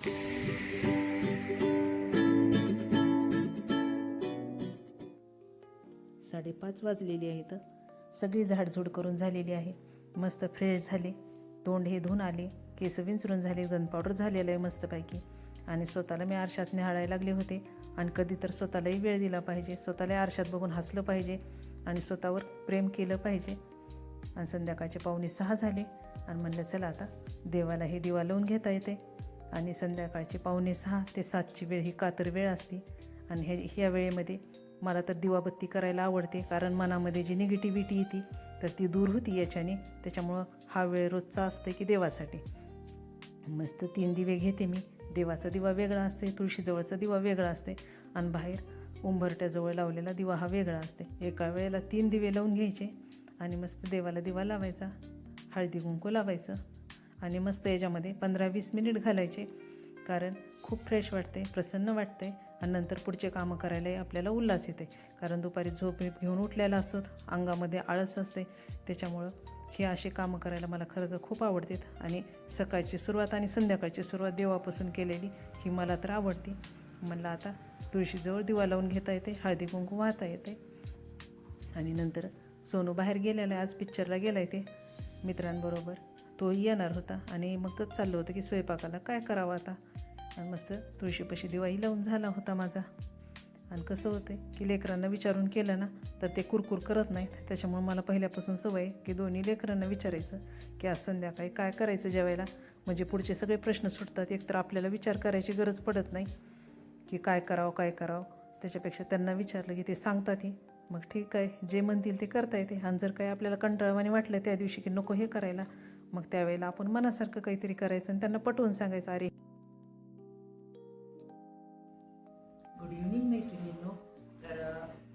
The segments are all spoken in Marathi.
साडेपाच वाजलेली आहेत सगळी झाडझूड करून झालेली आहे. मस्त फ्रेश झाले. तोंड हे धुवून आले. केस विंचरून झाले. गन पावडर झालेलं आहे मस्तपैकी. आणि स्वतःला मी आरशात निहाळायला लागले होते. आणि कधी तर स्वतःलाही वेळ दिला पाहिजे. स्वतःला आरशात बघून हसलं पाहिजे. आणि स्वतःवर प्रेम केलं पाहिजे. आणि संध्याकाळचे पाहुणे सहा झाले. आणि म्हणलं चला आता देवाला हे दिवा लावून घेता येते. आणि संध्याकाळची पावणे सहा ते सातची वेळ ही कातर वेळ असते. आणि हे ह्या वेळेमध्ये मला तर दिवाबत्ती करायला आवडते कारण मनामध्ये जी निगेटिव्हिटी येते तर ती दूर होती याच्याने. त्याच्यामुळं हा वेळ रोजचा असते की देवासाठी. मस्त तीन दिवे घेते मी. देवाचा दिवा वेगळा असते तुळशीजवळचा दिवा वेगळा असते आणि बाहेर उंबरट्याजवळ लावलेला दिवा हा वेगळा असते एका वेळेला तीन दिवे लावून घ्यायचे आणि मस्त देवाला दिवा लावायचा हळदी कुंकू लावायचं. आणि मस्त याच्यामध्ये पंधरा वीस मिनिट घालायचे. कारण खूप फ्रेश वाटते प्रसन्न वाटते आणि नंतर पुढचे कामं करायलाही आपल्याला उल्हास येते. कारण दुपारी झोप बीप घेऊन उठलेला असतो अंगामध्ये आळस असते. त्याच्यामुळं हे असे कामं करायला मला खरं तर खूप आवडतात. आणि सकाळची सुरुवात आणि संध्याकाळची सुरुवात देवापासून केलेली ही मला तर आवडते. म्हणलं आता तुळशीजवळ दिवा लावून घेता येते हळदी कुंकू वाहता येते. आणि नंतर सोनू बाहेर गेलेला आहे आज पिक्चरला गेला आहे ते मित्रांबरोबर. तोही येणार होता आणि मगच चाललं होतं की स्वयंपाकाला काय करावं आता? आणि मस्त तुळशीपाशी दिवाही लावून झाला होता माझा. आणि कसं होतं की लेकरांना विचारून केलं ना तर ते कुरकुर करत नाहीत. त्याच्यामुळे मला पहिल्यापासून सवय आहे की दोन्ही लेकरांना विचारायचं की आज संध्याकाळी काय करायचं जेवायला? म्हणजे पुढचे सगळे प्रश्न सुटतात. एकतर आपल्याला विचार करायची गरज पडत नाही की काय करावं काय करावं. त्याच्यापेक्षा त्यांना विचारलं की ते सांगतातही मग ठीक आहे जे म्हणतील ते करता येते. आणि जर काही आपल्याला कंटाळवाणी वाटलं त्या दिवशी की नको हे करायला मग त्यावेळेला आपण मनासारखं काहीतरी करायचं आणि त्यांना पटवून सांगायचं अरे गुड इव्हनिंग मैत्रिणींनो. तर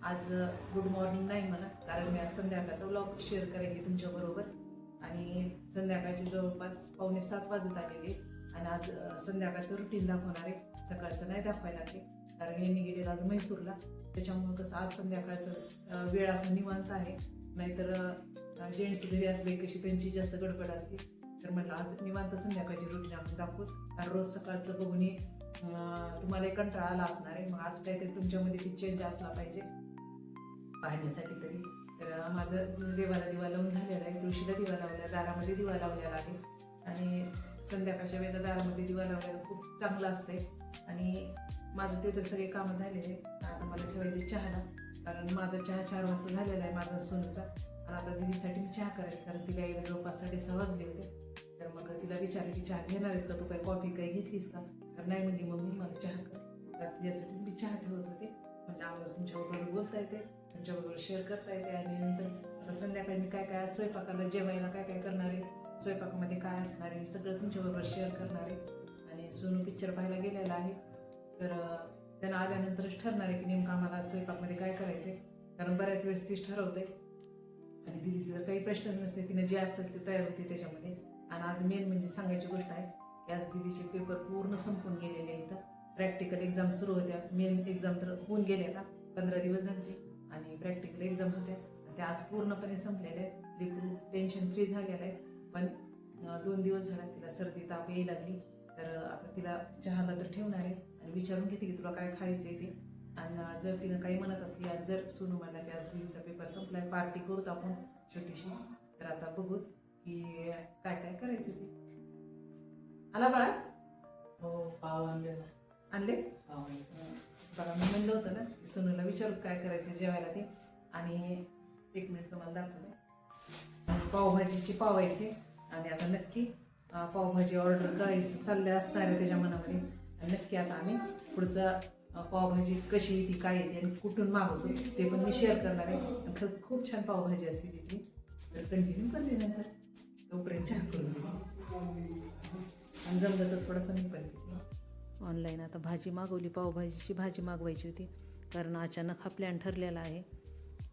आज गुड मॉर्निंग नाही मला कारण मी आज संध्याकाळचा व्लॉग शेअर करेन तुमच्याबरोबर आणि संध्याकाळचे जवळपास पावणे सात वाजत आलेले. आणि आज संध्याकाळचं रुटीन दाखवणार आहे. सकाळचं नाही दाखवायला लागले कारण यांनी गेलेलं आज म्हैसूरला त्याच्यामुळे कसं आज संध्याकाळचं वेळ असं निवांत आहे. नाहीतर जेंट्स घरी असले कशी त्यांची जास्त गडबड असते तर मला आज निवांत संध्याकाळची रुटीन आपण दाखवू कारण रोज सकाळचं बघून तुम्हाला एक कंटाळा आला असणार आहे. मग आज काहीतरी तुमच्यामध्ये ती चेंज असला पाहिजे. पाहण्यासाठी तरी. तर माझं देवाला दिवा लावून झालेला आहे तुळशीला दिवा लावला दारामध्ये दिवा लावलेला आहे. आणि संध्याकाळच्या वेळेला दारामध्ये दिवा लावलेला खूप चांगलं असतंय. आणि माझं ते तर सगळे कामं झालेले आहे. आता मला ठेवायचे चहाला. कारण माझा चहा चार वाजता झालेला आहे माझा सोनूचा. आणि आता दिदीसाठी मी चहा करायची कारण तिला यायला जवळपास साडेसहा वाजले होते. तर मग तिला विचारलं की चहा घेणार आहेस का? तू काही कॉफी काही घेतलीस का? तर नाही म्हणली मम्मी मला चहा कर. तिच्यासाठीच तिच्यासाठी मी चहा ठेवत होते. म्हणजे आम्हाला तुमच्याबरोबर बोलता येते तुमच्याबरोबर शेअर करता येते. आणि नंतर आता संध्याकाळी मी काय काय स्वयंपाकाला जेवायला काय काय करणार आहे स्वयंपाकामध्ये काय असणार आहे सगळं तुमच्याबरोबर शेअर करणार आहे. आणि सोनू पिक्चर पाहायला गेलेला आहे. तर त्यांना आल्यानंतरच ठरणार आहे की नेमकं आम्हाला स्वयंपाकमध्ये काय आहे कारण बऱ्याच वेळेस तीच ठरवते आणि दिदीचे जर काही प्रश्न नसते तिने जे असतात ते तयार होते त्याच्यामध्ये. आणि आज मेन म्हणजे सांगायची गोष्ट आहे की आज दिदीचे पेपर पूर्ण संपून गेलेले आहेत. प्रॅक्टिकल एक्झाम सुरू होत्या. मेन एक्झाम तर होऊन गेल्या आता. पंधरा दिवस झाले आणि प्रॅक्टिकल एक्झाम होत्या. त्या आज पूर्णपणे संपलेल्या आहेत. लेकरू टेन्शन फ्री झालेलं आहे. पण दोन दिवस झाला तिला सर्दी ताप यायला लागली. तर आता तिला चहाला तर ठेवणार आहे. आणि विचारून घेते की तुला काय खायचं आहे ते. आणि जर तिनं काही म्हणत असली आज जर सोनू म्हणला की आज दिदीचा पेपर संपलाय पार्टी करूत आपण छोटीशी तर आता बघू की काय काय करायचं ते. आला बाळा? हो पाव आणलेला. आणले? पाव आणलेला. बघा मी म्हणलं होतं ना की सोनूला विचारू काय करायचं जेवायला ते. आणि एक मिनिट तुम्हाला दाखवलं पावभाजीची पाव आहे ते. आणि आता नक्की पावभाजी ऑर्डर करायचं चाललं असणार आहे त्याच्या मनामध्ये. आणि नक्की आता आम्ही पुढचं पावभाजी कशी ती काय येते आणि कुठून मागवतो ते पण मी शेअर करणार आहे. आणि खरंच खूप छान पावभाजी असते तिथे तर कंटिन्यू करते नंतर. तोपर्यंत चहा करून दिली आणि जमलं तर थोडंसं मी पण ऑनलाईन आता भाजी मागवली पावभाजीची भाजी मागवायची होती. कारण अचानक हा प्लॅन ठरलेला आहे.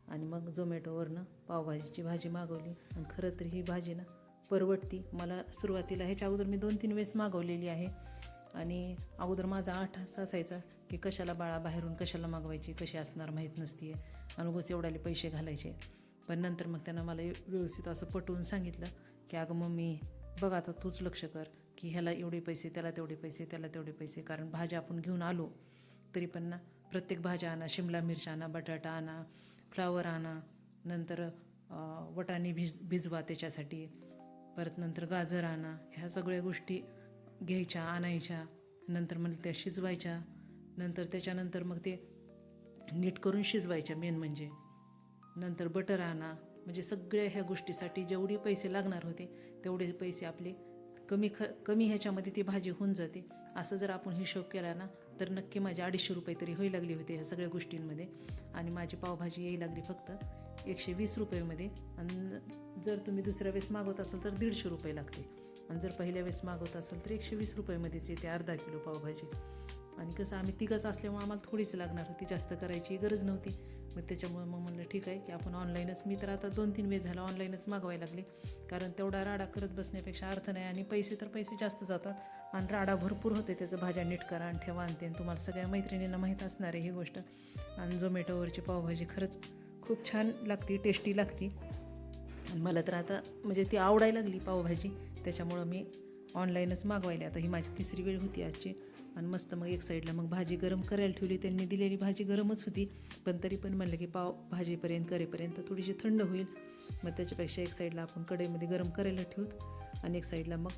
आणि मग झोमॅटोवरनं पावभाजीची भाजी मागवली. आणि खरं तर ही भाजी ना परवडती. मला सुरुवातीला ह्याच्या अगोदर मी दोन तीन वेळेस मागवलेली आहे. आणि अगोदर माझा आठ असा असायचा की कशाला बाळा बाहेरून कशाला मागवायची कशी असणार माहीत नसती आहे अनुगोच एवढ्याले पैसे घालायचे. पण नंतर मग त्यांना मला व्यवस्थित असं पटवून सांगितलं की अगं मम्मी बघ आता तूच लक्ष कर की ह्याला एवढे पैसे त्याला तेवढे पैसे त्याला तेवढे पैसे. कारण भाज्या आपण घेऊन आलो तरी पण ना प्रत्येक भाज्या आणा शिमला मिरची आणा बटाटा आणा फ्लावर आणा नंतर अं, भिज भिजवा त्याच्यासाठी. परत नंतर गाजर आणा ह्या सगळ्या गोष्टी घ्यायच्या आणायच्या. नंतर मग त्या शिजवायच्या. नंतर त्याच्यानंतर मग ते नीट करून शिजवायच्या मेन म्हणजे. नंतर बटर आणा म्हणजे सगळ्या ह्या गोष्टीसाठी जेवढे पैसे लागणार होते तेवढे पैसे आपले कमी ख कमी ह्याच्यामध्ये ती भाजी होऊन जाते. असं जर आपण हिशोब केला ना तर नक्की माझे अडीचशे रुपये तरी होई लागली होते ह्या सगळ्या गोष्टींमध्ये. आणि माझी पावभाजी यायला लागली फक्त एकशे वीस रुपयेमध्ये. आणि जर तुम्ही दुसऱ्या वेळेस मागवत असाल तर दीडशे रुपये लागते. आणि जर पहिल्या वेळेस मागवत असाल तर एकशे वीस रुपयेमध्येच येते अर्धा किलो पावभाजी. आणि कसं आम्ही तिघंच असल्यामुळे आम्हाला थोडीच लागणार होती जास्त करायची गरज नव्हती. मग त्याच्यामुळे मग म्हणलं ठीक आहे की आपण ऑनलाईनच मी तर आता दोन तीन वेळ झाला ऑनलाईनच मागवायला लागले. कारण तेवढा राडा करत बसण्यापेक्षा अर्थ नाही आणि पैसे तर पैसे जास्त जातात. आणि राडा भरपूर होते त्याचं भाज्या नीट करा आणि ठेवा आणि ते. आणि तुम्हाला सगळ्या मैत्रिणींना माहीत असणार आहे ही गोष्ट. आणि झोमॅटोवरची पावभाजी खरंच खूप छान लागते टेस्टी लागते. आणि मला तर आता म्हणजे ती आवडायला लागली पावभाजी. त्याच्यामुळं मी ऑनलाईनच मागवायला. आता ही माझी तिसरी वेळ होती आजची. आणि मस्त मग एक साईडला मग भाजी गरम करायला ठेवली त्यांनी दिलेली भाजी गरमच होती. पण तरी पण म्हणलं की पाव भाजीपर्यंत करेपर्यंत थोडीशी थंड होईल. मग त्याच्यापेक्षा एक साईडला आपण कढईमध्ये गरम करायला ठेवत आणि एक साईडला मग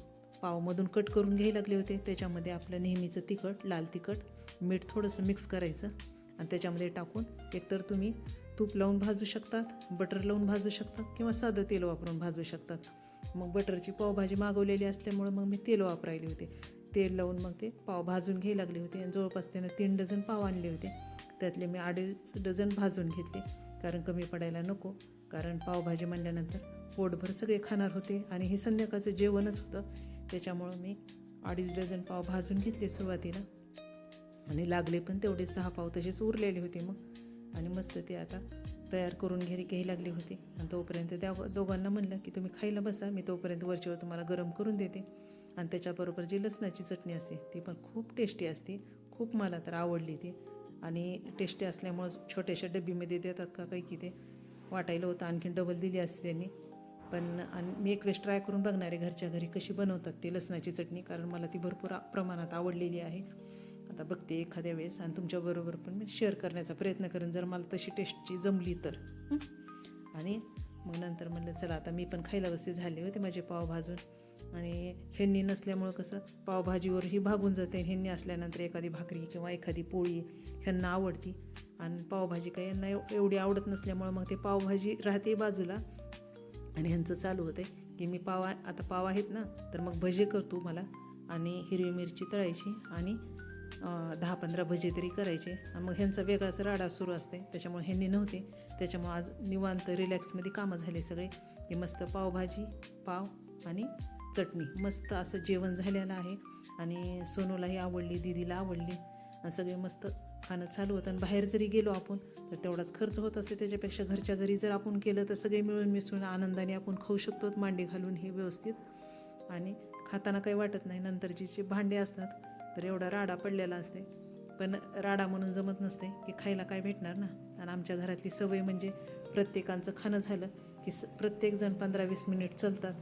पावमधून कट करून घ्यायला लागले होते. त्याच्यामध्ये आपलं नेहमीचं तिखट लाल तिखट मीठ थोडंसं मिक्स करायचं आणि त्याच्यामध्ये टाकून एकतर तुम्ही तूप लावून भाजू शकतात बटर लावून भाजू शकतात किंवा साधं तेल वापरून भाजू शकतात. मग बटरची पावभाजी मागवलेली असल्यामुळं मग मी तेल वापरायले होते. तेल लावून मग ते पाव भाजून घ्यायला लागले होते. आणि जवळपास त्यानं तीन डझन पाव आणले होते. त्यातले मी अडीच डझन भाजून घेतले. कारण कमी पडायला नको. कारण पावभाजी म्हणल्यानंतर पोटभर सगळे खाणार होते. आणि हे संध्याकाळचं जेवणच होतं. त्याच्यामुळं मी अडीच डझन पाव भाजून घेतले सुरुवातीला. आणि लागले पण तेवढे सहा पाव तसेच उरलेले होते मग. आणि मस्त ते आता तयार करून घरी घ्यायला लागले होते. आणि तोपर्यंत त्या दोघांना म्हणलं की तुम्ही खायला बसा. मी तोपर्यंत वरच्यावर तुम्हाला गरम करून देते. आणि त्याच्याबरोबर जी लसणाची चटणी असते ती पण खूप टेस्टी असते. खूप मला तर आवडली ती. आणि टेस्टी असल्यामुळं छोट्याशा डब्बीमध्ये देतात का काही की ते. वाटायला होतं आणखीन डबल दिली असते त्यांनी. पण आणि मी एक वेळेस ट्राय करून बघणार आहे घरच्या घरी कशी बनवतात ते लसणाची चटणी कारण मला ती भरपूर प्रमाणात आवडलेली आहे. आता बघते एखाद्या वेळेस आणि तुमच्याबरोबर पण मी शेअर करण्याचा प्रयत्न करेन जर मला तशी टेस्टची जमली तर. हं? आणि मग नंतर म्हणलं चला आता मी पण खायला बसते झाले होते माझे पाव भाजून आणि ह्यांनी नसल्यामुळं कसं पावभाजीवरही भागून जाते. ह्यांनी असल्यानंतर एखादी भाकरी किंवा एखादी पोळी ह्यांना आवडती. आणि पावभाजी काही यांना एव- एवढी आवडत नसल्यामुळं मग ते पावभाजी राहते बाजूला. आणि ह्यांचं चालू होतं की मी पाव आता पाव आहेत ना तर मग भजे करतो मला. आणि हिरवी मिरची तळायची आणि दहा पंधरा भजे तरी करायचे. आणि मग ह्यांचा वेगळाच राडा सुरू असते त्याच्यामुळे ह्यांनी नव्हते. त्याच्यामुळे आज निवांत रिलॅक्समध्ये कामं झाले सगळे. की मस्त पावभाजी पाव आणि चटणी. मस्त असं जेवण झालेलं आहे. आणि सोनूलाही आवडली दीदीला आवडली. आणि सगळे मस्त खाणं चालू होतं. आणि बाहेर जरी गेलो आपण तर तेवढाच खर्च होत असते. त्याच्यापेक्षा घरच्या घरी जर आपण केलं तर सगळे मिळून मिसळून आनंदाने आपण खाऊ शकतो. मांडी घालून हे व्यवस्थित. आणि खाताना काही वाटत नाही. नंतरची जे भांडे असतात तर एवढा राडा पडलेला असते. पण राडा म्हणून जमत नसते की खायला काय भेटणार ना? आणि आमच्या घरातली सवय म्हणजे प्रत्येकांचं खाणं झालं की स प्रत्येकजण पंधरा वीस मिनिट चलतात.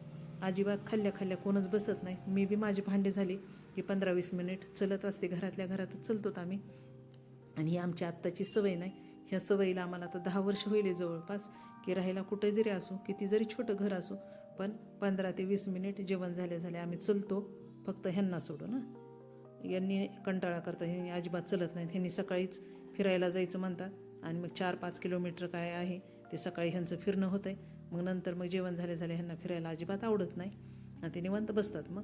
अजिबात खाल्ल्या खाल्ल्या कोणच बसत नाही. मी बी माझी भांडे झाली की पंधरा वीस मिनिट चलत असते. घरातल्या घरातच चलतोत आम्ही. आणि ही आमची आत्ताची सवय नाही. ह्या सवयीला आम्हाला आता दहा वर्ष होईल जवळपास. की राहायला कुठे जरी असो किती जरी छोटं घर असो पण पंधरा ते वीस मिनिट जेवण झाले झाले आम्ही चलतो. फक्त ह्यांना सोडू ना. यांनी कंटाळा करतात ह्यांनी अजिबात चलत नाहीत ह्यांनी सकाळीच फिरायला जायचं म्हणतात. आणि मग चार पाच किलोमीटर काय आहे ते सकाळी ह्यांचं फिरणं होतं आहे मग नंतर मग जेवण झाले झाले ह्यांना फिरायला अजिबात आवडत नाही. आणि ते निवांत बसतात मग.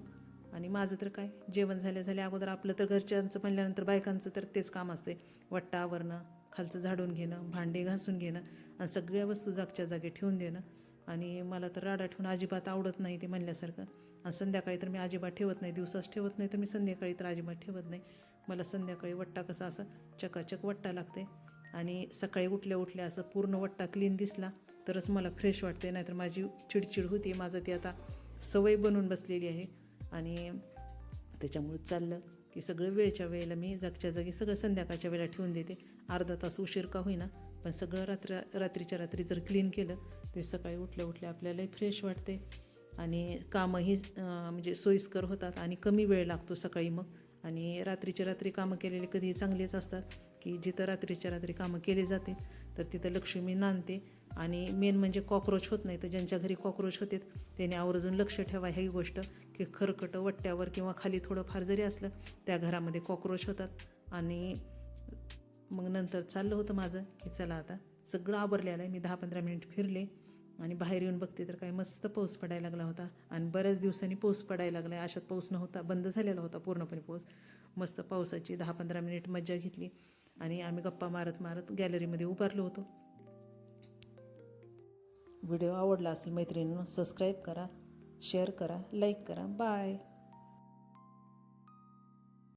आणि माझं तर काय जेवण झाले झाले अगोदर आपलं तर घरच्यांचं म्हणल्यानंतर बायकांचं तर तेच काम असते. वट्टा आवरणं खालचं झाडून घेणं भांडे घासून घेणं आणि सगळ्या वस्तू जागच्या जागी ठेवून देणं. आणि मला तर राडा ठेवून अजिबात आवडत नाही ते म्हणल्यासारखं. आणि संध्याकाळी तर मी अजिबात ठेवत नाही दिवसाच ठेवत नाही तर मी संध्याकाळी तर अजिबात ठेवत नाही. मला संध्याकाळी वट्टा कसा असं चकाचक वट्टा लागते. आणि सकाळी उठल्या उठल्या असं पूर्ण वट्टा क्लीन दिसला. तरच मला फ्रेश वाटते नाहीतर माझी चिडचिड होती माझं ती आता सवय बनून बसलेली आहे. आणि त्याच्यामुळे चाललं की सगळं वेळच्या वेळेला मी जागच्या जागी सगळं संध्याकाळच्या वेळेला ठेवून देते. अर्धा तास उशीर का होईना पण सगळं रात्र रात्रीच्या रात्री जर क्लीन केलं ते सकाळी उठल्या उठल्या आपल्यालाही फ्रेश वाटते आणि कामंही म्हणजे सोयीस्कर होतात आणि कमी वेळ लागतो सकाळी मग. आणि रात्रीच्या रात्री कामं केलेले कधीही चांगलेच असतात की जिथं रात्रीच्या रात्री कामं केले जाते तर तिथं लक्ष्मी नांदते. आणि मेन म्हणजे कॉक्रोच होत नाही तर ज्यांच्या घरी कॉक्रोच होते त्याने आवर्जून लक्ष ठेवा ही गोष्ट की खरकट वट्ट्यावर किंवा खाली थोडं फार जरी असलं त्या घरामध्ये कॉक्रोच होतात. आणि मग नंतर चाललं होतं माझं की चला आता सगळं आवरलेलं आहे मी दहा पंधरा मिनिट फिरले आणि बाहेर येऊन बघते तर काय मस्त पाऊस पडायला लागला होता. आणि बऱ्याच दिवसांनी पाऊस पडायला लागला आहे अशात पाऊस नव्हता बंद झालेला होता पूर्णपणे पाऊस. मस्त पावसाची दहा पंधरा मिनिट मज्जा घेतली आणि आम्ही गप्पा मारत मारत गॅलरीमध्ये उभारलो होतो. व्हिडिओ आवडला असेल मैत्रिणींनो सबस्क्राईब करा शेअर करा लाईक करा. बाय